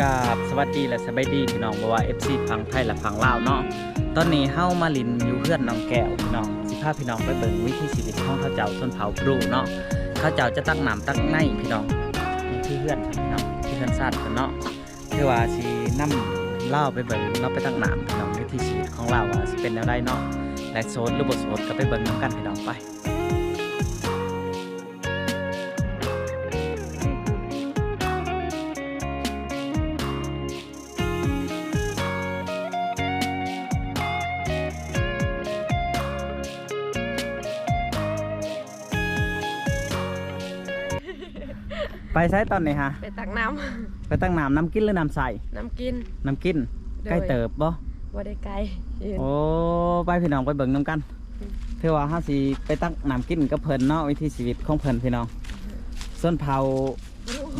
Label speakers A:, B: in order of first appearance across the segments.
A: กาบสวัสดีและสบายดีพี่น้องบ่ว่า FC พังไทยและพังลาวเนาะตอนนี้เฮ้ามาลินอยู่เพื่อนน้องแก้วพี่น้องสิพาพี่น้องไปเบิ่งวิถีชีวิตของเขาเจ้าต้นเผาปลูเนาะเขาเจ้าจะตั้งน้ำตั้งในพี่น้องนี่คือเพื่อนพี่น้องที่เพื่อนซาดกันเนาะคือว่าสินํเล่าไปเบิ่งเราไปตั้งน้ำพี่น้องวิถีชีวิตของเราว่าสิเป็นแนวใดเนาะและโซนหรือบ่โซนก็ไปเบิ่งนํกันพี่น้องไป ใช้ตอนไหนฮะ
B: ไปตักน้
A: ไปตั้งน้ำน้ำกินหรือน้ำใสำ
B: น้ำกิน
A: น้ำกิน
B: โดย
A: ใกล้เติบบ่
B: บ่ได้ไกลยืน
A: โอ้ไปพี่น้องไปเบิ่งน้ำกันเพื่อว่าเฮาสิไปตั้งน้ำกินกับเพิ่นเนาะวิถีชีวิตของเพิ่นพี่น้องส่วนเผา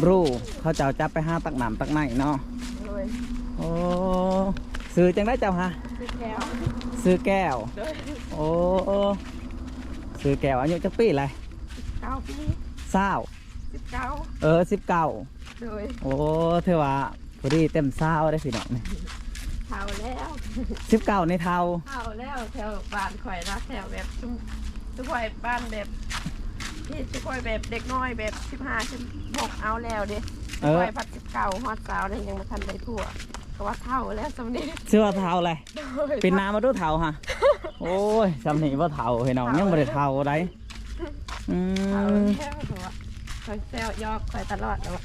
A: บรูเขาเจ้าจับไปหาตักน้ำตักในเนาะ
B: โดย
A: โอ้ซื้อจังได้เจ้าฮะ
B: คือแก้ว
A: ซื้อแก้ว
B: โดย
A: โอ้ซื้อแก้วอายุจักปีอะไร
B: เก้าปี
A: เศร้า
B: สิบเก้า
A: เออสิบเก้า
B: โดย
A: โอ้เธอว่าพอดีเต็มเศร้าได้พี่น้องนี่
B: เท่าแล้ว
A: สิบเก้าในเท่า
B: เท่าแล้วแถวบ้านข่อยนะแถวแบบทุกทุกข่อยบ้านแบบที่ทุกข่อยแบบเด็กน้อยแบบสิบห้าสิบหกเอาแล้วเด้
A: เอ
B: ทุก
A: อ
B: ข่อยพัดสิบเก้าฮอดสาวเลยยังมาทันได้ทั่วก็ว่าเท่าแล้วสำนี้
A: เสื้อเท่าเลย
B: โดย
A: เป็นน้ำมาดูเท่าฮะโอ้ยจำหนีว่าเท่าพี่น้องยังไม่ได้เท่าได้อื
B: เท่าม แล้วเพราะว่าข่อยแซวยอกข่อยตลอดแล้วว่า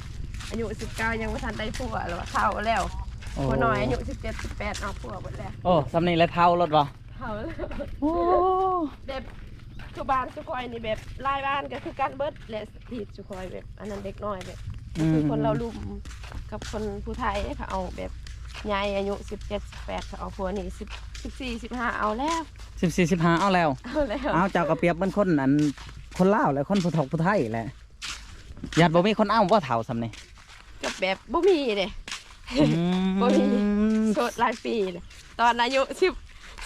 B: อายุสิบเก้ายังไม่ทันได้ผัวแล้วว่าเท่าแล้ว
A: โอ้
B: คนน้อยอายุสิบเจ็ดสิบแปดเอาผัวหมดแล้ว
A: โอ้จำหนีแล้วเท่ารถวะ
B: เท่าแล้ว
A: โอ้
B: แบบทุกบ้านทุกคอยนี่แบบรายบ้านก็คือการเบิดและทีทุกคอยแบบ อันนั้นเด็กน้อยแบบคือคนเราลุมกับคนผู้ไทยเขาเอาแบบยายอายุสิบเจ็ดสิบแปดเขาเอาผัวนี่สิบสิบสี่สิบห้าเอาแล้ว
A: สิบสี่สิบห้าเอาแล้ว
B: เอาแล้ว
A: เอาเจ้ากระเปียบเป็นคนอันคนลาวและคนผู้ถกผู้ไทยแหละ ญาติบ่มีคนเอ้าว่าเท่าสำนี่
B: กับแบบบ่มีเลย
A: อืม
B: บ่มี โสดหลายปีเลยตอนอายุสิบ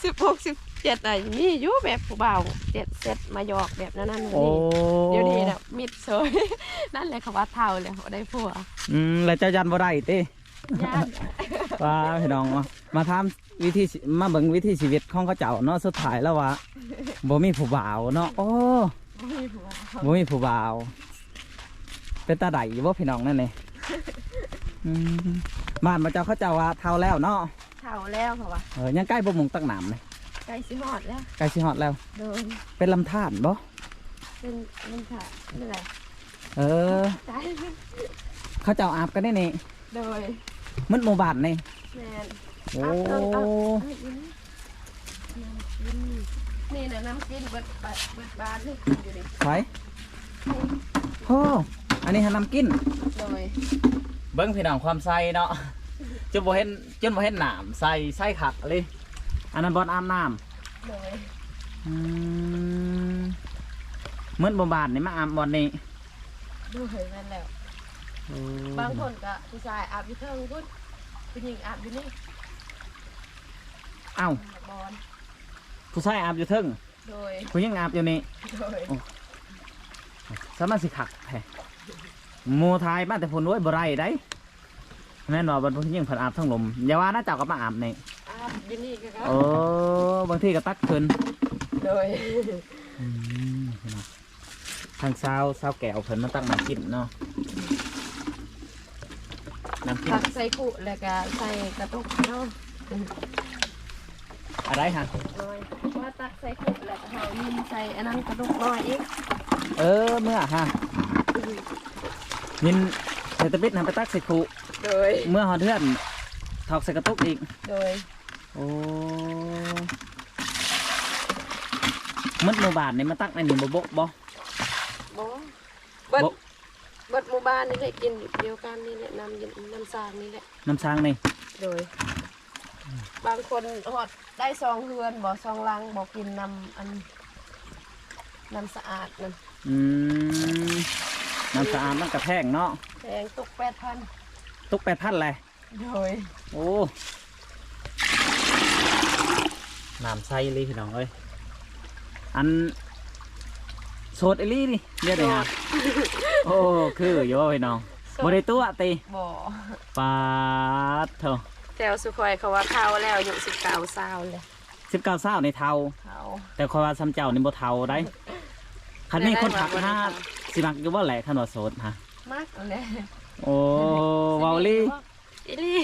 B: สิบหกสิบเจ็ดอะไรมีอยู่แบบผู้บ่าวเจ็ดเซตมาหยอกแบบนั้นนั่น
A: โอ้
B: นี่เดี๋ยวนี้นะมิดเซย นั่นเลยเขาว่าเท่าเลยเขาได้ผัว
A: อืมแล้วเจ้ายันบ่ได้ติ
B: ย่าน
A: ว่าพี่น้องมามาทำวิธีชีมาเบิ่งวิธีชีวิตของเขาเจ้าเนาะสุดท้ายแล้วว่าบ่มีผู้บ่าวเนาะโอ้
B: บ่มีผัว
A: บ่มีผู้บ่าว เป็นตาไดบ่พี่น้องนั่นนี่อืมบ้านมาเจ้าเขาเจ้าว่าเท่าแล้วเนาะ
B: เท่าแล้วเขาว่า
A: เออยังใกล้บ่มุงตักน้ำเลย
B: ใกล้สิฮอดแล้ว
A: ใกล้สิฮอดแล้ว
B: โดน
A: เป็นลำธารบ่
B: เป็นมันค่ะนี่แหละ
A: เออ
B: ใจ
A: เขาเจ้าอาบกันได้นี่
B: โดย
A: มันหมู่บ้านนี่
B: แมน
A: โอ้
B: เอาเอาเอาเอาอีกนิดน้ำกินนี่นะน้ำกินเบิดบาเบิดบานนี่อยู่ดิ
A: ไปโอ้ อันนี้หาน้ำกิน
B: โดย
A: เบิ้งพี่น้องความใส่เนาะจนบ่เห็นจนบ่เห็นน้ำใส่ใส่ขักเลยอันนั้นบอนอาบน้
B: โดยำ
A: อืมเหมือนบ่บานนี่มาอาบบอนนี่
B: โดยนั่นแหล้วบางคนก็ผู้ชายอาบอยู่เทิงพุ่นผู้หญิงอาบอยู่นี่
A: เอ้า
B: บอล
A: ผู้ชายอาบอยู่เทึ่ง
B: โดย
A: ผู้หญิงอาบอยู่นี่
B: โดย
A: สามารถสิขักแท้ หมูทายบ้านแต่ผลด้วยบ่ไรได้แม่นว่าบนผู้หญิงเพิ่นอาบทั้งลมอย่าว่านะเจ้าก็มาอาบนี่
B: อาบอยู่นี่ก็ครับ
A: โอ้บางทีก็ตักขึ้น
B: โดย
A: ทางเช้าเช้าแก้วเพิ่นมาตั้งน้ำกินเนาะน้ำกิน
B: ตักใส่กุแล้วก็ใส่กระตุกเนาะ
A: อะไรฮะ
B: น้อยว่าตักใส่กุแล้วก็เอายินใส่อันนั้นกระตุกน้อยอีก
A: เออเมื่อฮะ ยินเศรษฐปิดนำไปตักใส่คุ
B: โดย
A: เมื่อหอเทือนถอกใส่กระตุกอีก
B: โดย
A: โอ้มัดหมู่บ้านนี่มาตักในนี่บ่บกบ่
B: บอเบิด
A: บ่
B: เบิดหมู่บ้านนี่แหละกินเดียวกันนี่แหละน้ำเย็นน้ำสางนี่แหละ
A: น้ำช้างนี่
B: โดย บางคนหอดได้ซองเฮือนบ่ซองลังบ่กินน้ำอันน้ำสะอาดนั่น
A: อืม น้ำสะอาดมันกระแพงเนาะ
B: แพงตกแปดพัน
A: ตุกแปดพันเลย
B: โดย
A: โอ้น้ำใสเลยพี่น้องเอ้ยอันโสดเอลี่นี่เรียกได้ฮะโอ้คืออยู่ว่าพี่น้อง
B: โบ่
A: ได้ตัวติ
B: บ่
A: ปาดเถอะ
B: แถวสุคอยเขาว่าเข้าแล้วอายุสิบเก้าสาวเลย
A: 19เศร้าในเทา
B: เขา
A: แต่คอยว่าซ้ำเจ้านี่บ่เทาได้ คันนี้คนถักหาสิมักอยู่บ่แหละคันว่าโสดฮะ
B: มากเลย
A: โอ้เว้าลี่
B: อีลี่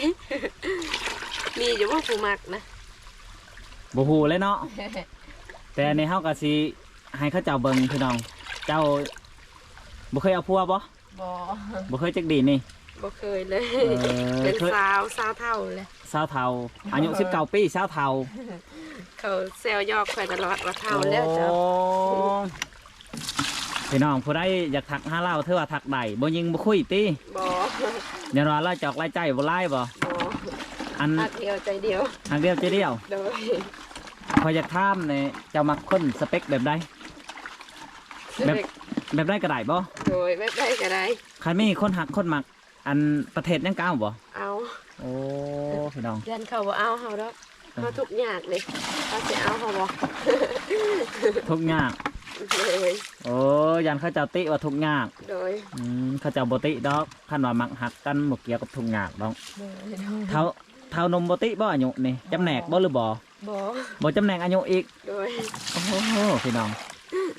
B: มีอยู่ว่าผู้มักนะ
A: บ่ฮู้เลยเนาะแต่อันนี้เฮาก็สิให้เขาเจ้าเบิ่งพี่น้อง เจ้าบ่เคยเอาผัวบ่
B: บ่
A: บ่เคยจักดีนี่
B: บ่เคยเลย
A: เออ
B: เป็น
A: เคย
B: สาวสาวเท่าเลย
A: สาวเทาอายุ19ปีสาวเทา
B: เขาแซวยอกข่อยตลอดว่าเท่าแล้วจ้ะ
A: โอ้ พี่น้องผู้ใดอยากทักหาเราเธอว่าทักได้บ่ยิงบ่คุยติ
B: บ่
A: เดี๋ยวรอเราจอกไล่ใจบ่ไล่บ่
B: บ่
A: อัน
B: อักเดียวใจเดียว
A: ทางเดียวใจเดียว
B: โดย
A: พออยากถามเนี่ยเจ้ามักคนสเปคแบบใดแบบแบบใดก็ได้บ่
B: โดยแบบได้ก็ได้
A: ใครมีคนหักคนมัก อันประเทศยังก้าวบ่
B: เอา
A: โอ้พี่น้อง
B: ยันเขาบ่เอาเฮาดอกเขาทุกอย่างเลยเขาสิเอาเขาบ่
A: ทุกข์ยาก
B: เลย
A: โอ้ยันเขาเจ้าติว่าทุกข์ยาก
B: โดย
A: อืมเขาเจ้าบ่ติดอกคันว่ามักหักกันบ่เกี่ยวกับทุกข์ยากดอก
B: โดยโดย
A: เท่าเท่านมบ่ติบ่อายุนี่จำแนกบ่หรือบ่
B: บ่
A: บ่จำแนกอายุอีก
B: โดย
A: โอ้โหพี่น้อง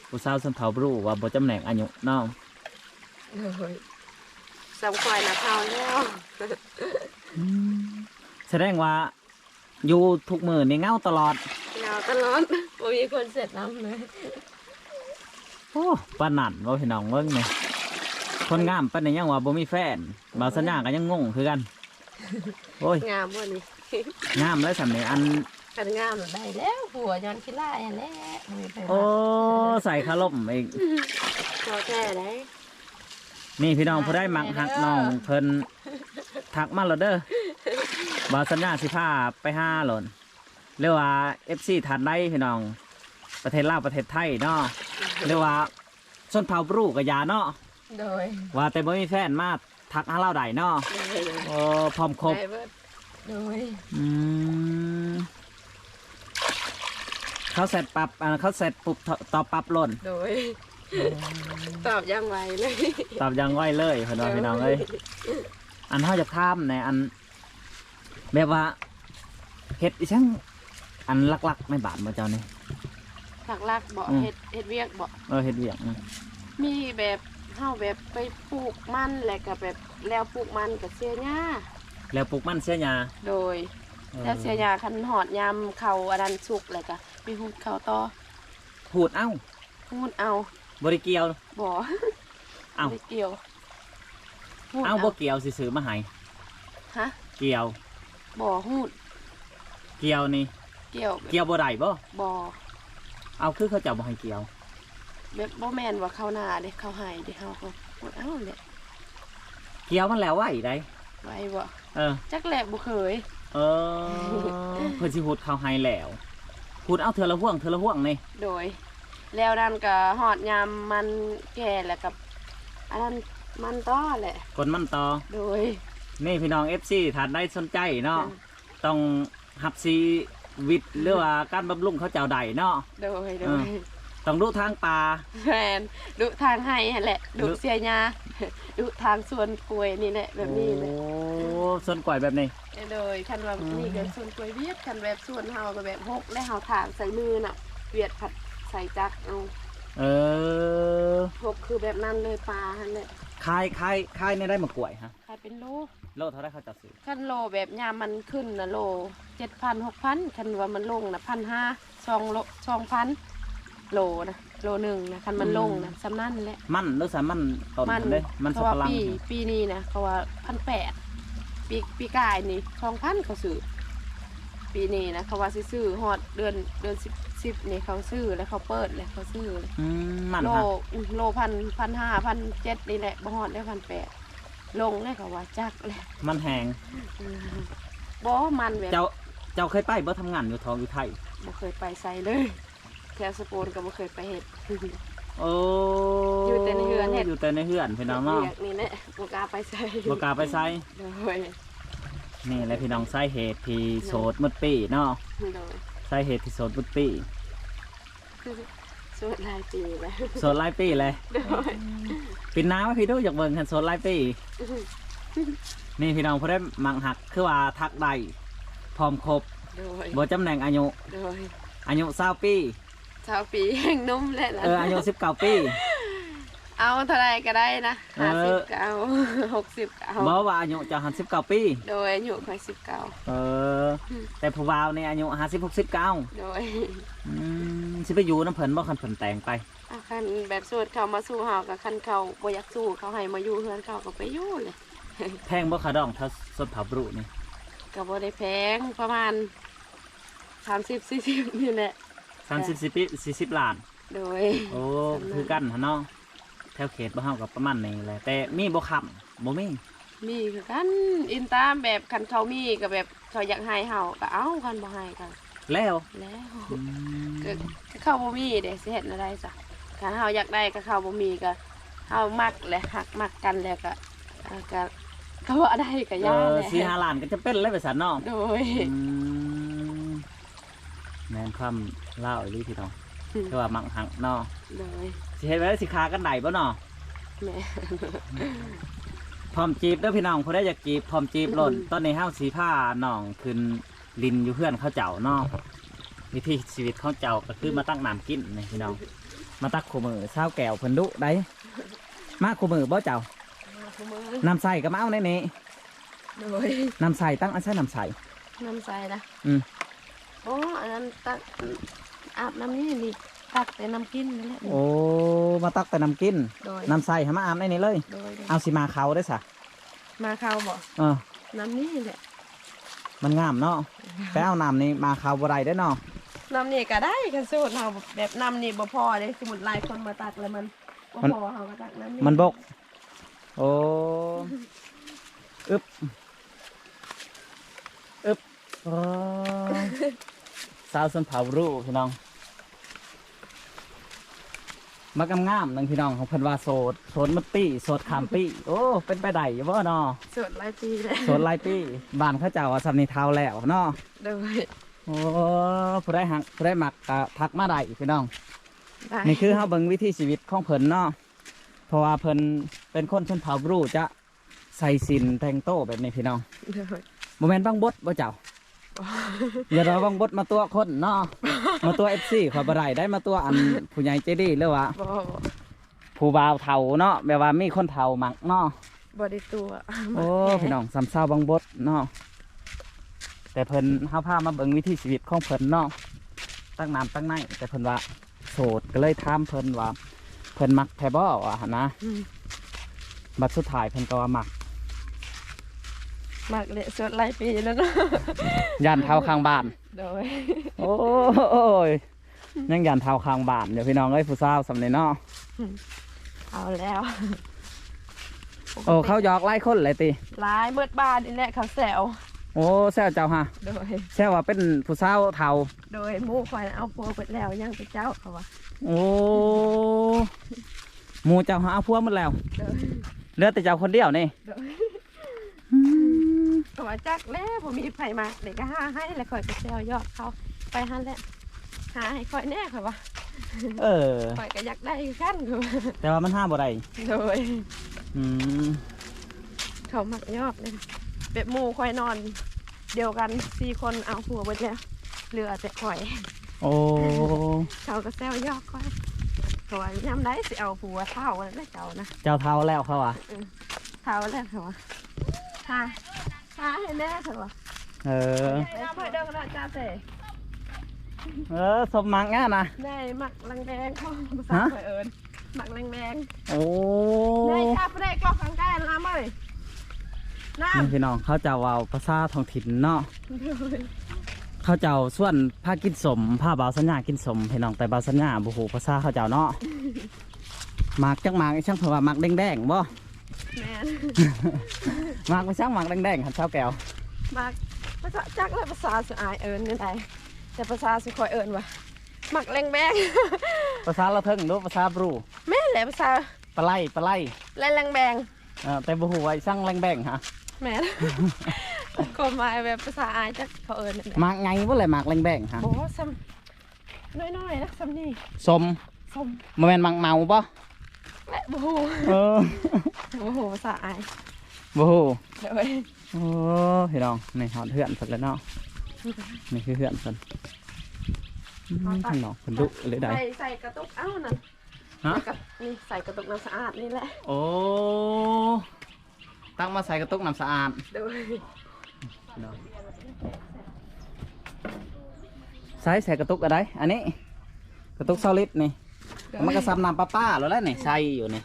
A: ผู้สาวสันเผาบรู้ว่าบ่จำแนกอายุเนาะ
B: โดยสำควายนะเขาแล้ว
A: แสดงว่า อยู่ทุกมื้อนี่เหงาตลอด
B: ยาวตลอดบ่มีคนเสร็จน้ำเลย
A: โอ้ปานนั่นว่าพี่น้องเบิ่งนี่คนงามปานนี้ยังว่าบ่มีแฟนบ่าวสัญญาก็ยังงงคือกัน โอ้ย
B: งามบ่นี่
A: งามเลยสำนี้อัน
B: กันงามได้แล้วหัวย้อนขี้ล่ายอันแหล้วมีไป
A: โอ้ ใส่คาร่มอีก
B: พอแท้ได้
A: นี่พี่น้องผู้ได้มักหักน้องเพิ่นทักมาแล้วเด้อบ่าวสัญญาสิพาไปหาหล่นเรียกว่า FC ทันได้พี่น้อง ประเทศลาวประเทศไทยเนาะ เรียกว่าชนเผ่าบรูกับยาเนาะ
B: โดย
A: ว่าแต่บ่มีแฟนมาทักหาเราได้เนาะ
B: โดยโดย
A: โอ้พร้อมครบ
B: ได้เบิดโดย
A: อืมเขาเสร็จปรับอ่าเขาเสร็จปุ๊บตตอบปรับหล่น
B: โดย ตอบยังไวเลย
A: ตอบยังไวเลยพี่น้องพี่น้องเอ้ยอันเขาจะข้ามในอันแบบว่าเฮ็ดอีช่างอันลักๆในบาทมาเจ้านี่
B: ผักลักบ่
A: อืม
B: เฮ็ดเฮ็ดเวียกบ่
A: เออเฮ็ดเวียกนะ
B: มีแบบเฮาแบบไปปลูกมันแล้วก็แบบแล้วปลูกมันก็เสียหญ้า
A: แล้วปลูกมันเสียยา
B: โดย
A: ออ
B: แล้วเสียหญ้าคันหอดยามเขาอันนั้นสุกแล้วก็ไปหูดเขาต่อ
A: พูดเอ้า
B: หูดเอา
A: บริเกียว
B: บ่
A: เอ้า
B: ไม่เกี่ยวหูด
A: เอ้าบ่เกี่ยวสิซื้อมาให้
B: ฮะ
A: เกี่ยว
B: บ่หูด
A: เกี่ยวนี่
B: เกี่ยว
A: เกี่ยวบ่ได้บ่
B: บ่
A: เอาคือเขาเจ้าบ่ให้เกี่ยว
B: แบบบ่แม่นว่าเขาหน้าเด้เขาให้เด้เขาก็หูดเอาแหละ
A: เกี่ยวมันแล้วไหวได้
B: ไว้บ่
A: เออ
B: จักแหลกบ่เคย
A: เออเพิ่นสิพูดเขาให้แล้วพูดเอาเธอละห่วงเธอละห่วงนี่
B: โดย แล้วนั่นก็หอดยามมันแก่แล้วกับอันนั้นมันต้อแหละ
A: กดมันต่อ
B: โดย
A: นี่พี่น้อง FC ถ้าได้สนใจเนาะต้องหับซี วิทย์หรือว่าการบำรุงเขาเจ้าใดเนาะ
B: โดยโด
A: เอยอต้องรู้ทางป่า
B: แฟนดุทางให้หั่นแหละดุ
A: ดุ
B: เสียหญ้าดุทางสวนกล้วยนี่แหละแบบนี้แหละ
A: โอ้ส่วนก่อยแบบนี้
B: โดยคันว่า
A: อืม
B: นี่ก็สวนกล้วยเวียดคันแบบสวนเฮาก็แบบหกและเฮาทางใส่มือน่ะ เวียดผัดใส่จักรเอา
A: เออ
B: หกคือแบบนั้นเลยปลาหั่นแหละ
A: คายคายคายในได้มากล้วยฮะ
B: ขายเป็นโล
A: โลเท่าไรเขาจะซื้อ
B: คันโลแบบยามมันขึ้นนะโลเจ็ดพันหกพันคันว่ามันลงนะพันห้าสองโลสองพันโลนะโลหนึ่งนะคันมันลงนะสำนั่นแหละ
A: มันหรือสามันต้น
B: มั
A: มันเลยมัน
B: เพ
A: สับ
B: ราะว่า
A: ปะหลัง
B: ปีปีนี้นะเขาว่าพันแปดปีปีกายนี่สองพันเขาซื้อ ปีนี้นะเขาว่าสิซื้อฮอดเดือนเดือนสิบสิบนี่เขาซื้อแล้วเขาเปิดเลยเขาซื้อเลย
A: อืมมัน
B: โล
A: ฮะ
B: อืมโลพันพันห้าพันเจ็ดนี่แหละบ่ฮอดได้พันแปดลงเลยเขาว่าจักเลย
A: มันแหง
B: อืมบ่มันแบบ
A: เจ้าเจ้าเคยไปบ่ทำงานอยู่ทองอยู่ไทย
B: บ่เคยไปใส่เลยแถวสโปนก็บ่เคยไปเฮ็ด
A: โอ้
B: อยู่แต่ในเฮือนเฮ็ด
A: อยู่แต่ในเฮือนพี่น้องเนาะ
B: เรียกนี่แหละบ่กล้าไปใส่
A: บ่กล้าไปใส่
B: โดย
A: นี่แหละพี่น้องสาเหตุที่โสดหมดปีเนาะ
B: โดย
A: สาเหตุที่โสดหมดปี
B: สวดหลายปีแล้ว
A: โสดหลายปีเลย
B: โดย
A: ปินน้ำให้พี่ดูอยากเบิ่งคันโซนไลฟ์ปี นี่พี่น้องเพื่อนมังหักคือว่าทักได้พร้อมครบ
B: โดย
A: บ่จำแหน่งอายุ
B: โดย
A: อายุ20ปี
B: ชาวปีแห่งนมและล่ะ
A: เอออายุ19ปี
B: เอาเท่าไรก็ได้นะ
A: เอ
B: ห้า
A: อ
B: สิบเก้าหกสิบเก้า
A: บ่ว่าอายุจะหัน19ปี
B: โดยอายุค่อยสิบเก้า
A: เออ แต่ผู้บ่าวนี่อายุ50 69
B: โดย
A: อืมสิไปอยู่น้ำเพิ่นบ่คันเพิ่นแต่งไป
B: อาคันแบบสูตรเขามาสู้เฮากับคันเขาบ่อยากสู้เขาให้มาอยู่เฮือนเขาก็ไปอยู่เลย
A: แพงบ่ขาดองเท่าสดเผาบรุนี่
B: ก็บ่ได้แพงประมาณสามสิบสี่สิบนี่แหละ
A: 30 40ปี40ล้าน
B: โดย
A: โอ้ คือกันหั่นเนาะ แถวเขตบ้านเฮากับประมาณนี้แหละแต่มีบ่ค้ำบ่มี
B: มีคือกันอินตามแบบคันเขามีก็แบบเขาอยากให้เฮาก็เอาคันบ่ให้ก็
A: แล้ว
B: แล้ว
A: อืม
B: ก็ก็เขาบ่มีเด้สิเฮ็ดอะไรซะคันเฮาอยากได้ก็เขาบ่มีก็เฮามักแหละหักมักกันแล้วก็อ่าก็ก็บ่ได้ก็
A: เอย่าอ
B: แหละ
A: สี่ห้าล้านก็จะเป็นเลยไปสันเนาะ
B: โดย
A: อืมแม่นความเล่าอีหลีพี่น้อง คือว่ามักหักเนาะ
B: โดย
A: สิเฮ็ดไว้สิคากันได้บ่เนาะ
B: แม่
A: พร้อมจีบเด้อพี่น้องผู้ใดอยากจีบพร้อมจีบหล่นตอนนี้เฮาสีผ้าน้องขึ้นลินอยู่เพื่อนเขาเจ้าเนาะวิธีชีวิตเขาเจ้าก็คือมาตั้งน้ำกินนี่พี่น้อง มาตักขูมือเช้าแก้วเพิ่นดุได้มาขูมือบ่เจ้า
B: มาคุมือ
A: น้ำใส่ก็มาเอาในนี้
B: โดย
A: น้ำใส่ตั้งอันใส่น้ำใส่
B: น้ำใสนะ
A: อืม
B: โอ้อันนั้นตัก อาบน้ำนี่นี่ตักแต่น้ำกินนั่นแหละ
A: โอ้มาตักแต่น้ำกิน
B: โดย
A: น้ำใส่ให้มาอาบในนี้เลย
B: โดยโดย
A: เอาสิมาเขาได้อสะ
B: มาเข้าบ่
A: เออ
B: น้ำนี่แหละ
A: มันงามเนาะไปเอาน้ำนี่มาเขาบ่ได้ได้อเนาะ
B: น้ำนี่ก็ได้กันสูตรเราแบบน้ำนี่บ่พอเลยสมมุติหลายคนมาตักแล้วมันบ่พอเขาก็ตักน้ำนี่
A: มันบก โอ้อึบอึบโอ้ สาวสนเผารูพี่น้องมักงามๆหนึงพี่น้องของเพิ่นว่าโสดโสดมัตตี้โสดขามปี้โอ้เป็นไปได้อยู่บ่เนาะ
B: สูตรหลายปีเลย
A: โสดหลายปี้บ้านเขาเจ้าว่าสำนีเท้าแล้วเนาะ
B: โดย
A: โอ้ผู้ได้หักผู้ได้หมักก็ทักมาได้พี่น้อง
B: ได้
A: นี่คือเฮาเบิ่งวิถีชีวิตของเพิ่นเนาะเพราะว่าเพิ่นเป็นคนชนเผ่าบรูจะใส่สินแต่งโตแบบนี้พี่น้อง
B: โดย
A: โมเมนต์บางบดบ่เจ้า อย่าเราบางบดมาตัวคนเนาะมาตัว FC ขอยบ่ได้ได้มาตัวอันผู้ใหญ่ใจดีหรือว่า
B: บ่บ่
A: ผู้บ่าวเฒ่าเนาะแบบว่ามีคนเฒ่ามักเนาะ
B: บ่ได้ตัว
A: โอ้พี่น้องสำเศร้าบางบดเนาะแต่เพิ่นเฮาพามาเบิ่งวิถีชีวิตของเพิ่นเนาะตั้งน้ำตั้งในแต่เพิ่นว่าโสดก็เลยถามเพิ่นว่า เพิ่นมักแท้บ่ว่าหั่นนะ
B: อืม
A: บัดสุดท้ายเพิ่นก็ว่ามัก
B: มากเลยสูตรหลายปีแล้วเนาะ
A: ย่านเท้าข้างบ้าน
B: โดย
A: โอ้ยยังย่านเท้าข้างบ้านเดี๋ยวพี่น้องเอ้ยผู้สาวสำเนีเนาะ
B: เอาแล้ว
A: โอ้เขาหยอกไล่คนเลยติ
B: หลายเบิดบานนี่แหละเขาแซว
A: โอ้แซวเจ้าฮะ
B: โดย
A: แซวว่าเป็นผู้สาวเฒ่า
B: โดยหมู่คอยเอาโพวเปิดแล้วยังเป็นเจ้าเขาว่า
A: โอ้หมู่เจ้าหาเอาพัวหมดแล้ว
B: โดย
A: เหลือแต่เจ้าคนเดียวนี่
B: โดย เขาว่าจักแล้วผมมีไผมาเด็กก็หาให้แล้วคอยก็แซวยอดเขาไปหันแหละหาให้คอยแน่ค่ะว่า
A: เออ
B: คอยก็อยากได้คือกันคือว่า
A: แต่ว่ามันห้ามบ่ได้
B: โดย
A: อืม
B: เขามักยอกเลยแบบหมู่คอยนอน เดียวกันสี่คนเอาผัวเบิดแล้วเหลือแต่คอย
A: โอ้
B: เขาก็แซวยอกคอยเขาว่าย้ำได้สิเอาผัวเท่านั่นแหละเจ้านะ
A: เจ้าเฒ่าแล้วเขาอะ
B: เท่าแล้วเขาว่าหา หาให้แน่เถอะวะ
A: เออ
B: แล้วคอยเดินกันจ้าเตะ
A: เออสมมักง่ะนะ
B: ได้หมักแรงแดงเขาภาษา
A: ฮะ
B: คอยเอิญหมักแรงแดง
A: โอ้
B: ได้จ้าไปได้กรอกข้างใกล้น้ำเลยน้
A: นี่พี่น้องเขาเจะว่าภาษาท้องถิ่นเนาะำเขาเจ้าส่วนผ้ากินสมผ้าบาวสัญญากินสมพี่น้องแต่บาวสัญญาบุหูภาษาเขาเจ้าเนาะหมากจักหมากไอ้ช่างเผื่อว่าหมากแดงๆบ่
B: แมน
A: หมากไม่ช่างหมากแดงๆหันเช้าแก้ว
B: หมักภาษาจักและภาษาสุอายเอิญนี่ไงแต่ภาษาสุคอยเอิญวะหมักแรงแบง
A: ภาษาละเทิงดูภาษาบรู
B: แม่นแหละภาษา
A: ปลาไหลปลาไหล
B: แรงแรงแบง
A: เออแต่บุหูไอ้ช่างแรงแบงฮะ
B: แม่นคนมาแบบภาษาอายจักเขาเอิญนั่นแหละ
A: หมากไงบ่เลยหมากแรงแบงฮะ
B: โอ้ซ้ำน้อยๆนะซ้ำนี่
A: สม
B: ส้ม
A: บ่แม่นหมากเมาบ่
B: มและโอ้โห
A: เออ
B: โอ้โหภาษาอาย
A: โอ้โห
B: เลย
A: โอ้พี่น้องนี่หอดเหือนเพิ่นแล้วเนาะนี่คือเหือนเพิ่นอืมข้างนอกเพิ่นดุเลยได้
B: ใส่ใส่กระตุกเอ้านั่น
A: ฮะ
B: ใส่กระนี่ใส่กระตุกน้ำสะอาดนี่แหละ
A: โอ้ตั้งมาใส่กระตุกน้ำสะอาด
B: โดย
A: ใส่ใส่กระตุกอะไรอันนี้ กระตุกซอลิดนี่มันก็ซ้ำน้ำป้าป้าแล้วแหละนี่ใส่อยู่นี่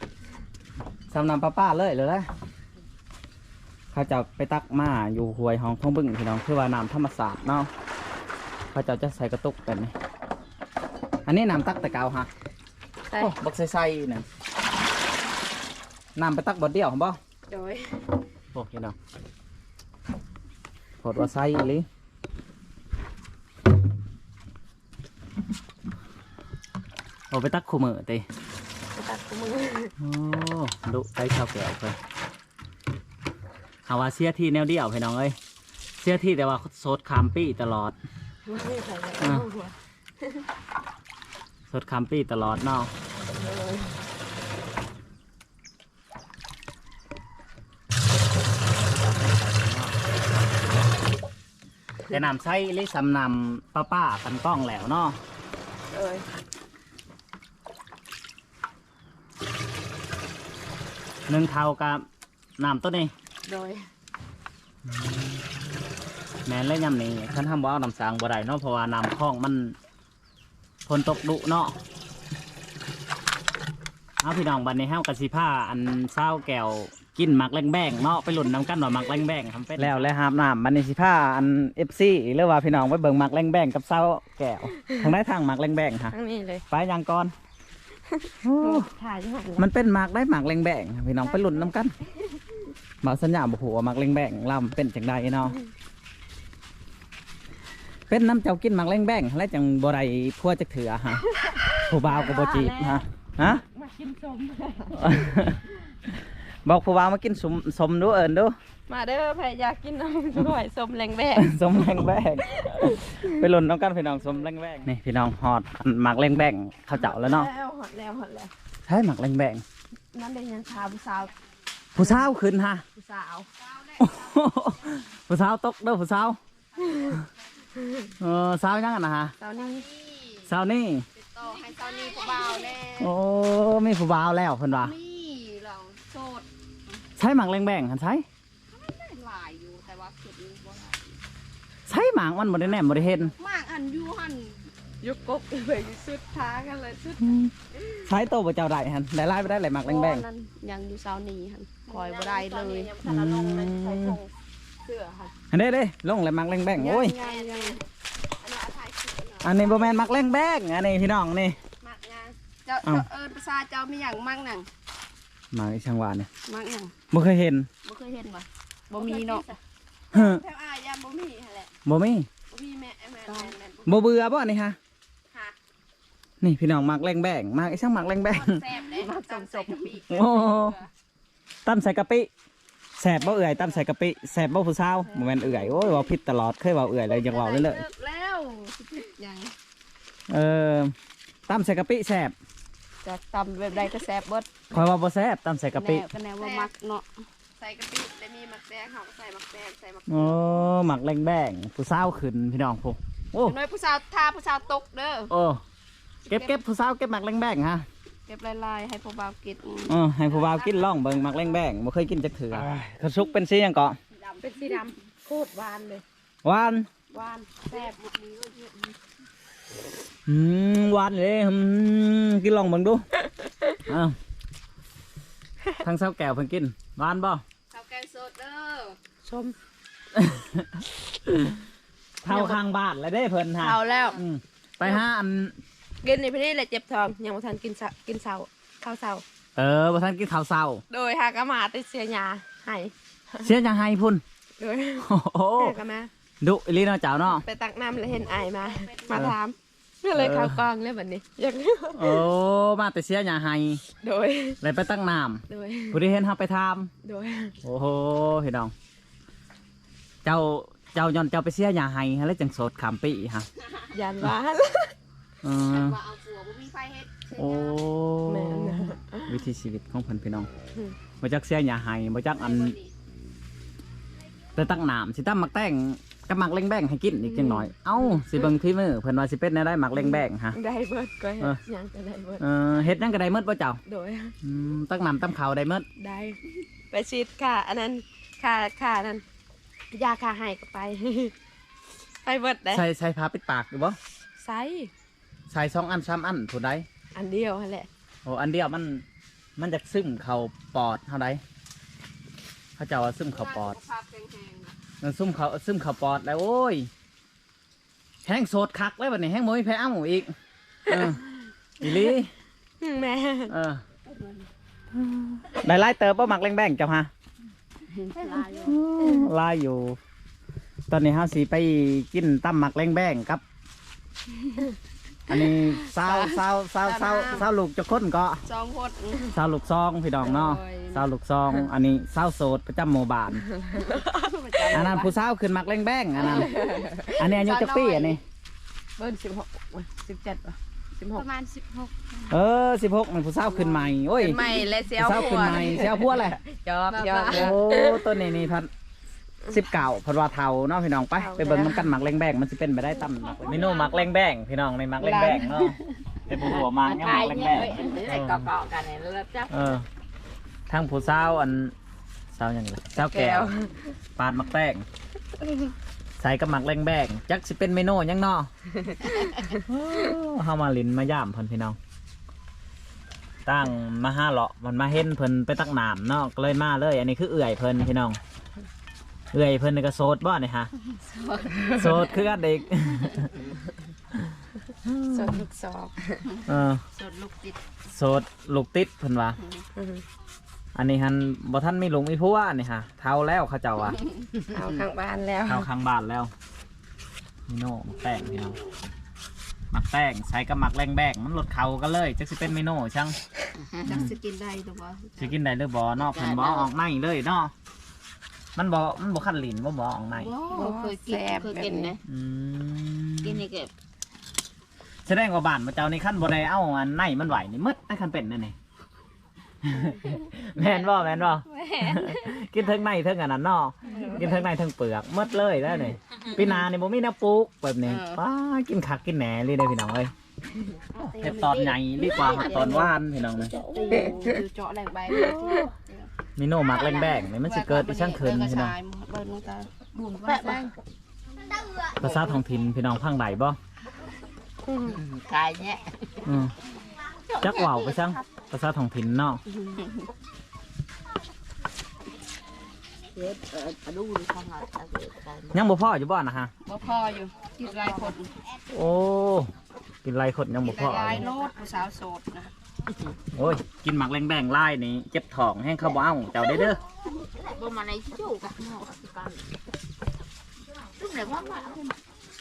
A: ซ้ำน้ำป้าป้าเลยเลยละ เขาจะไปตักมาอยู่ห้วยห้องท้องบึ้งพี่น้องคือว่าน้ำธรรมศาสตร์เนาะเขาจะจะใส่กระตุกเป็นนี่อันนี้น้ำตักแต่เกาฮะ
B: ใส่
A: โอ้บักใส่ใส่เนี่ยน้ำไปตักบดเดียวของบ่
B: โดย
A: โอ้พี่น้องโหดว่าใส่อีหลิโอ้ไปตักคู่มือตี
B: ไปตัดมือ
A: โอ้ดุใช้ชาวแก้วเพิ่น หาว่าเสียที่แนวเดียวพี่น้องเอ้ยเสียที่แต่ว่าโซดคามปี้ตลอด
B: ไม่ใส่เลย
A: อะ
B: โซ
A: ดคามปี้ตลอดเนาะแต่นำใช้ลิสำนำป้าป้ากันกล้องแล้วเนาะหนึ่งเท่ากับน้ำตัวนี้
B: โดย
A: แม่นเลยยำนี้ท่านทำว่าเอาน้ำสางบ่ได้เนาะเพราะว่าน้ำคลองมันพนตกดุเนาะเอาพี่น้องบันนี้ห้าวกสิผ้าอันเศร้าแก้วกินหมักแรงแบงเนาะไปหล่นน้ำกันว่าหมักแรงแบงทำเป็นแล้วแล้วหาบน้ำบันนี้สิผ้าอันเอฟซีหรือว่าพี่น้องไปเบิ่งหมักแรงแบงกับเศร้าแก้วทางได้ทางหมักแรงแบงค่ะ
B: ทั้งนี้เลย
A: ไปยังก่อน
B: ถ่ายยังไง
A: มันเป็นหมากได้หมากแรงแบงพี่น้องไปหลุนน้ำกันห มากสัญญาบอกหัวาหมากแรงแบงลำเป็นจังใดเนาะเป็นน้ำเจ้ากินหมากแรงแบงและจังบ่ไรพัวจักเถือฮะผู้บ่าวกับบ่จีบฮะฮะ
B: มากินสม
A: บอกผู้บ่าวมากินสมสมดูเอิญดู
B: มาเด้อใครอยากกินน้ำด้วยสมแรงแบก
A: สมแรงแบงไปหลุนน้ำกันพี่น้องสมแรงแบงนี่พี่น้องฮอดอันหมากแรงแบงเขาเจ้าแล้วเนาะ
B: แล้วหอดแล้วหอดแล้ว
A: ใช่หมากแรงแบง
B: นั่นเป็นยังชาวผู้สาว
A: ผู้สาวขึ้นฮะ
B: ผู้สาว
A: ผู้สาวตกเด้อผู้สาวเออสาวยังกันนะฮะ
B: สาวนี่
A: สาวนี่
C: ต่อให้เจ้านี่ผู้บ่าวแน่
A: โอ้มีผู้บ่าวแล้วเพิ่นว่า
C: มีเราโสด
A: ใช้หมากแรงแบ่งหันใช้
C: หลายอยู่แต่ว่าสุดนี้บ่หลาย
A: ใช้หมากมันบ่ได้แนมบ่ได้เห็น
C: มากอันอยู่หัน
B: ยุกกบเลยสุดท้ากันเลยสุด
A: ใช้โตบ่เจ้าได้หันได้ไล่ไปได้หลายหมากแรงแบ่ง
C: นั่นยังอยู่เสาวนี้หัน คอยบ่ได้เลย
B: พาราลงเลยใส่ผงเสื้อค่ะ
A: อันนี้เด้ลงหลายหมากแรงแบ่งโอ้ย
C: ยังยังอันนี้อาศัยสุดนะ
A: อันนี้บ่แม่นหมากแรงแบ่งอันนี้พี่น้องนี่
C: มากงานเจ้า
A: เอ้า
C: เจ้าเอิญภาษาเจ้ามีอย่างมั่งหนัง
A: หมากอีช่างหวานนี่
C: มั่งหนัง
A: บ่เคยเห็น
C: บ่เคยเห็นบ่บ่มีเนาะ
A: เฮ้อ
C: แถวอายาบ่มีหั่นแหละ
A: บ่มี
C: บ่มีแม่แม่แม่แม่
A: บ่เบื่อบ่นี่ฮะ
C: ค่ะ
A: นี่พี่น้องหมากแรงแบ่งหมากอีช่างหมากแรงแบ่ง
C: แซ่บเลยมักสมสมปี
A: โอ้ ตั้มใส่กะปิแสบบ่เอื่อยตั้มใส่กะปิแสบบ่ผู้สาวบ่แม่นเอื่อยโอ้ยเว่าผิดตลอดเคยเว้าเอื่อยเลยอยากเว้าเลยเลย
C: แล้วยัง
A: เออตำใส่กะปิแซ่บ
C: จะตำแบบใดก็แซ่บเบิด
A: คอยว่าบ่แซ่บตำใส่กะปิ
C: แนวก็แนวว่ามักเนาะ
B: ใส่กะปิแต่มีหมักแดงเขาก็ใส่หมักแดงใส่หมัก
A: โอ้หมักแรงแบงผู้สาวขึ้นพี่น้องพวกโอ้
C: น้อยผู้สาวท่าผู้สาวตกเด้อ
A: โอ้เก็บเก็บผู้สาวเก็บหมักแรงแบงฮะ
C: เก็บลายๆให้ผู้บ่าวกิน
A: เออให้ผู้บ่าวกินล่องเบิ่งหมักแรงแบงบ่เคยกินจักเถื่อเขาสุกเป็นสีหยังเกาะ
B: เป็นสีดำโคตรหวานเลย
A: หวาน
B: หวานแซ่บ
A: อืมหวานเลยอืมกินลองเบิ่งดูอ้าวทางสาวแก้วเพิ่นกินหวานบ่
C: สาวแกงสดเด้อ
B: ชม
A: เท่าข้างบ้านเลยเด้เพิ่นฮะ
B: เอาแล้ว
A: อืมไปหาอัน
B: กินในพี่นี่แหละเจ็บท้องยังไม่ทันกินเช้ากินเช้าข้าวเช้า
A: เออบ่ทันกินข้าวเช้า
B: โดยหากะมาติดเสียยาให้
A: เสียจังไห้พุ่น
B: โดย
A: โอ้โห
B: หากะมา
A: ดุอีหลีเนาะเจ้าเนาะ
B: ไปตักน้ำแล้วเห็นไอายมา มาถามก็เลยเข้ากองเลยแบบนี้อยาก
A: โอ้มาแต่เสียอย่าให้
B: โดย
A: เลยไปตั้งน้
B: โดยำ
A: ผู้ที่เห็นเขาไปท
B: โดยำ
A: โอ้โหพี่น้อง เจ้า เจ้าย้อนเจ้าไปเสียอย่าให้ฮะแล้วจังโสดขามปีฮะ
B: ยันว่า
A: เออ
C: ว่าเอาผัวบ่มีไฟเฮ็ด
A: โอ้
B: แม่น
A: วิถีชีวิตของเพิ่นพี่น้อง
B: อืม
A: บ่จักเสียหญ้าให้บ่จักอันแต่ตักน้ำสิตำมักแตงกับมักเล่งแบ่งให้กินอีกจังหน่อย เอ้าสิเบิ่งที่มือเพิ่นว่าสิเป็นแนวได้มักเล่งแบ่งฮะ
B: ได้เบิดก็
A: เออ
B: ยังก็ได้เบิด
A: เออเฮ็ดนั่นก็ได้หมดบ่เจ้า
B: โดย
A: อืมตักน้ำตำข้าวได้หมด
B: ได้ไปฉีดค่ะ อันนั้นค่ะค่ะนั้นยาค่ะให้ก็ไป ไปเบิดได้
A: ใส่ใส่ผ้าปิดปากอยู่บ่
B: ไซส์
A: ใส่สองอันสามอันผู้ใด
B: อันเดียวนั่นแหละ
A: โอ้อันเดียวมันมันจะซึมเข้าปอดเท่าใดเขาเจ้าว่าซึมเข้าปอด
C: ภาพแห้งๆนะ
A: มันซึมเข้าซึมเข้าปอดแล้วโอ้ยแห้งโสดคักเลยบัดนี้แห้งบ่มีแพ้อ้ำอีกเอออีหลี
B: อืมแม่
A: เออได้ไล่เติบบ่มักแรงแบ่งเจ้าฮะ
C: ลายอยู่
A: ไล่อยู่ ตอนนี้เฮาสิไปกินตั้มมักแรงแบ่งครับ อันนี้สาวสาวสาวสาวสาวลูกจะคนก็
C: สองคน
A: สาวลูกซองพี่ดองเนาะ
C: โอ้ย
A: สาวลูกซอง อันนี้สาวโสดประจำหมู่บ้านอันนั้นผู้สาวขึ้นมักแรงแบ่งอันนั้นอันนี้อายุจักปีอันนี้
B: เบิ้ลสิบหกสิบเจ็ดป่ะสิบห
C: ป
B: ก
C: ระมาณ
A: เออสิบหกมันผู้สาวขึ้นใหม่โอ้ย
B: ไม่และเซล
A: ผู้สาวขึ้นใหม่เสียวพัวเลย
B: จอบจอบ
A: โอ้ตัวนี้นี่พัน สิบเก่าพันว่าเทาเนาะพี่น้องไปไปเบิ่งน้ำกันหมักแรงแบ่งมันจะเป็นไปได้ตั้มเมนูหมักแรงแบ่งพี่น้องในหมักแรงแบ่งเนาะเป็นผู้หัวมันเนี่ยหมักแรงแบ่ง
B: ไอ้เกาะๆกันเนี่ยแล้วจ้ะ
A: เออทั้งผู้สาวอันสาวหยังไงสาวแก้วปาดหมักแป้งใส่กับหมักแรงแบ่งจักสิเป็นเมนูหยังเนาะเฮามาลินมาย่ามเพิ่นพี่น้องตั้งมาห้าเลาะมันมาเห็นเพิ่นไปตักน้ำเนาะก็เลยมาเลย อันนี้คือเอื่อยเพิ่นพี่น้อง เอื่อยเพิ่นนี่ก็โสดบ่เนี่ยฮะโสดคือกันเด็ก
B: สดลูกสอบ
A: เออ
C: สดลูกติด
A: โสดลูกติดเพิ่นว่าอันนี้หันบ่ทันมีลุงมีผัวนี่ฮะเท่าแล้วเขาเจ้าว่า
B: เอาข้างบ้านแล้ว
A: เท่าข้างบ้านแล้วมีโน่หมักแป้งพี่น้องหมักแป้งใส่กับหมักแรงแบงมันลดเขากันเลยจักสิเป็นเมนูช่าง
C: จักสิกินได้ตัวบ่
A: สิกินได้หรือบ่เนาะเพิ่นบ่เอาออกในเลยเนาะ มันบ่มันบ่คันลิ้นบ่บ่เอาออกใน
C: บ่เคยกินเคยกินนะ
A: อืม
C: กินนี่ก็
A: แสดงว่าบ้านมาเจ้านี่ขั้นบ่ได้เอาอันในมันไหวนี่มืดไอ้คันเป็นนั่นนี่แม่นบ่แม่นบ่กินเทั้งในเทั้งอันนั้นเนาะกินเทั้งในเทั้งเปลือกมืดเลยแล้วนี่ปีหนานี่บ่มีน้ำปลูกแบบนี้ป้ากินคักกินแหนเลยเด้อพี่น้องเอ้ยเฮ็ดตอนใหญ่ดีกว่าตอนหวานพี่น้องเอ้ย
C: อยู่เจาะแหล่งใบ
A: มีโนมักแรงแบงนี่มันสิเกิดอีช่างคืนพี่น้อง
C: เบิ่งตาบุญ
B: แปะไป
A: ภาษาท้องถิ่นพี่น้องพังใดบ่
C: กายเนี่ย
A: อืมจักเว้าไปช่างภาษาท้องถิ่นเนาะ
C: เฮ็ดเออดูดิข้างหลังตาเกิดกัน
A: ยังบ่พออยู่บ่นะฮะ
C: บ่พออยู่กินหลายคน
A: โอ้กินไรคนยังบ่พอ
C: หลายโลดผู้สาวโสดนะ
A: โอ้ย กินหมักแรงแบงไล่นี่เจ็บท้องแห้งเข้าบ่เอาเจ้าได้เด้อ
C: บ่มาในจู่กับนอกกันลูกไหนว่าว่า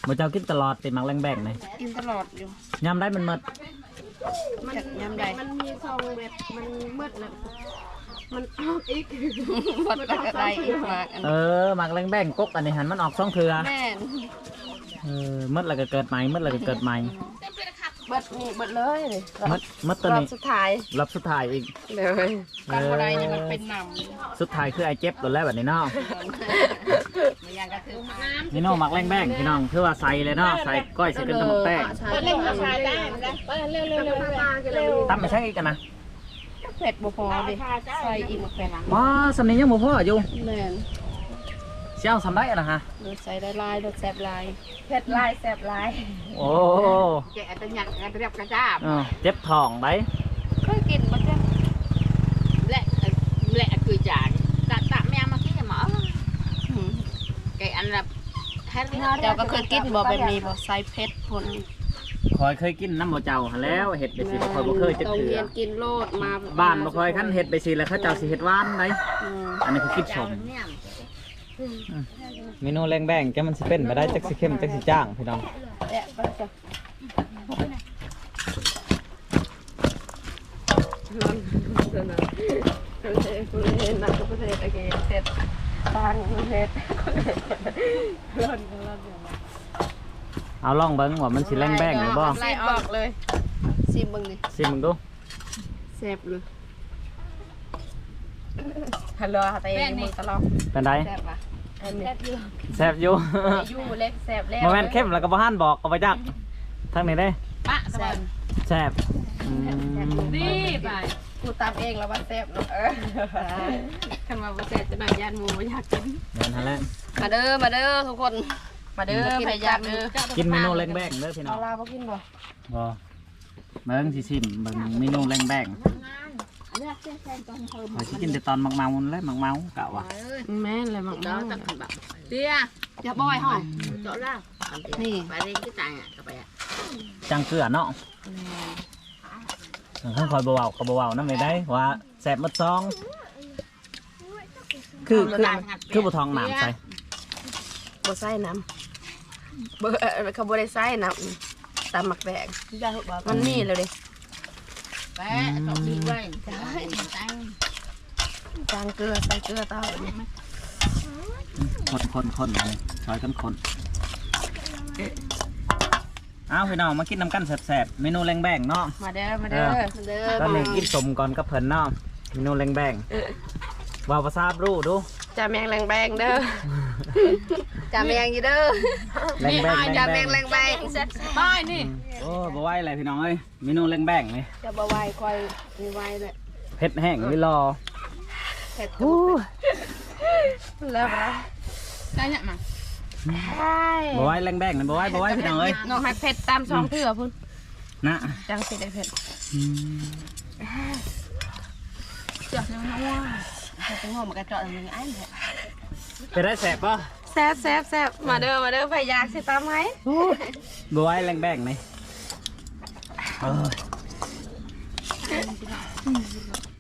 A: บ่เจ้ากินตลอดติหมักแรงแบงนี่
C: กินตลอดอยู่
A: ยามได้มันหมด
B: มัน
C: จักยามใด
B: มันมีซองแบบมันมืดแล้วมันออกอีก
C: หมดแล้วก็ได้อีกมากอัน
A: เออหมักแรงแบงกกอันนี้หันมันออกช่องเถือ
C: แม่น
A: เออหมดแล้วก็เกิดใหม่หมดแล้วก็เกิดใหม่
B: เบิดนี่เบิดเลยนี่
A: หมดหมดตัว
B: รอบ
A: นี้
B: สุดท้าย
A: รับสุดท้ายอีก
B: เลย
C: กันบ่ได้นี่มันเป็นน้
A: สุดท้ายคือไอ้เจ็บตัวแรกแบบนี้เนาะำ
C: มันยังกระถือน้ำ
A: นี่เนาะหมักแรงแบงพี่น้องคือว่าใส่เลยเนาะใส่ก้อยใส่กันกับหมักแป้ง
B: เล่นมาชายได้เร็วเร็วเร็วเร็ว
A: ตั้มไปใช่อีกกันนะ
C: เผ็ดบ่พอดิใส่อีกมาเป็น
A: ว้าสำเนียงยังบ่พออยู่
C: แม่น
A: เชี่ยวสำได้อะนะฮะ
C: รสใส่ได้ลายรสแซ่บลาย
B: เผ็ดลายแสบลาย
A: โอ้
C: แกะตะหยักกระเรียบกระจ้าบ
A: เออเจ็บท้องได้
C: เคยกินบ่จ้ะและและคือจานตะตะแม่มากินหมอแกอันละเจ้าก็เคยกินบ่แบบนี้บ่ใส่เผ็ดพุ่น
A: คอยเคยกินน้ำบ่เจ้าหั้นแล้วเห็ดไปสิบ่คอยบ่เคยจะ
C: ต้อง
A: เถื
C: เรี
A: อย
C: นกินโลดมา
A: บ้านบ่คอยคันเห็ดไปสิแล้วเขาเจ้าสิเห็ดหวานไหม
C: อืม
A: อันนี้คือกินสมเมนูแรงแบ่งแกมันสิเป็นไปได้จักสิเข้มจักสิจ้างพี่น้อง
B: แอะไปจ้ะร้อนเดินนะประเทศประเทศนักประเทศโอเคเสร็จทางประเทศร้อนร้อน
A: เอาลองเบิ่งว่ามันสิแรงแบ่งหรือบ่
B: ไล่ออกเลย
C: ซิมเบิ่งดิ
A: ซิมมึงดู
C: แซ่บเลย
B: ฮัลโหลค่ะแต่มึงตลอด
A: เป็นไร
C: แซ่บป่ะ
B: อันนี้
A: แซ่บอยู่
B: อยู่เล็กแซ่บแล้ว
A: โมเมนต์เข้มแล้วก็บ่ฮั่นบอกเอาไปจักทางนี้ได้
C: ปะแซ่บ
A: แซ่บอืม
C: ดีไป
B: กูตามเองแล้วว่าแซ่บเนาะเออ
C: คันว่าบ่แซ่บจะหน่อยย่านหมูบ่อยากกิน
A: เดินทันแล้ว
C: มาเด้อมาเด้อทุกคน
B: มาเด้อพยายามเด้อ
A: กินเมนูแรงแบงเด้อพี่น้อ
B: เอา
A: ง
B: ลาบ่กินบ่
A: บ่เบิ่งสิซิมเบิ่งเมนูแรงแบง
C: เลือกเส้นแซ่บตอนเพิ่ม
A: ข้อยสิกินแต่ตอนมักเมาและมักเมากะว่า
B: แม่นเลยมัก
C: เดี๋ยว
B: เมา
C: จะขึ้นแบบเตี้ยอย่าบ่อยห่อเจาะล่าง
B: นี่
C: ไปเรียนที่ต่างอะก็ไปอะ
A: จังเกลือเนาะข้างคอยบ่เว้าก็บ่เว้านำได้ว่าแซ่บหมดซอง คือคือคือบ่ทองน้ำใส่
B: บ่ใส่น้ำบ่เอ่อเขาบ่ได้ใส่น้ำตามหมักแดงมันมีแล้วเด้
C: แปะตบดีไว้ใช่ตั้ง
B: จางเกลือใส่เกลือเต้าแบบนี้
A: คนคนคนเลยซอยกันคนอ้าวพี่น้องมากินน้ำกันแซ่บๆเมนูแรงแบงเนาะ
B: มาเด้อมาเด้อ
C: เด้อ
A: ตอนนี้กินสมก่อนกับเพิ่นเนาะเมนูแรงแบงว่าวภาษาบรู้ดู
B: จะแมงแรงแบงเด้อ
C: จ่าแมงอยู่เด้อ
A: แรงแบง
C: จ่า
A: แรง
C: แม
A: แบ
C: ง
A: ง
C: แรงแบงบายนี่
A: โอ้บ่ไหวเลยพี่น้องเอ้ยเมนูแรงแบงเลย
C: จะบ่ไหวคอยมีไหวเลย
A: เผ็ดแห้งวิรอ
C: เผ็ด
B: แล้วนะ
C: ได้เนี่ยมา
B: ใช่
A: บ่ไหวแรงแบงเลยบ่ไหวบ่ไหวพี่น้องเอ้ย
B: น้องหักเผ็ดตามสองเถื่อพุ่น
A: นะ
B: จังสิได้เผ็ด
C: เจือกน้ำว่า แต่ตัวหัวมันกระเจาะมันอันแหละ
A: เป็นได้แสบป่ะ
B: แซ่บแซ่บแซ่บมาเด้อมาเด้อไปยากสิตามไหม
A: บัวไอ้แรงแบงไหมเออ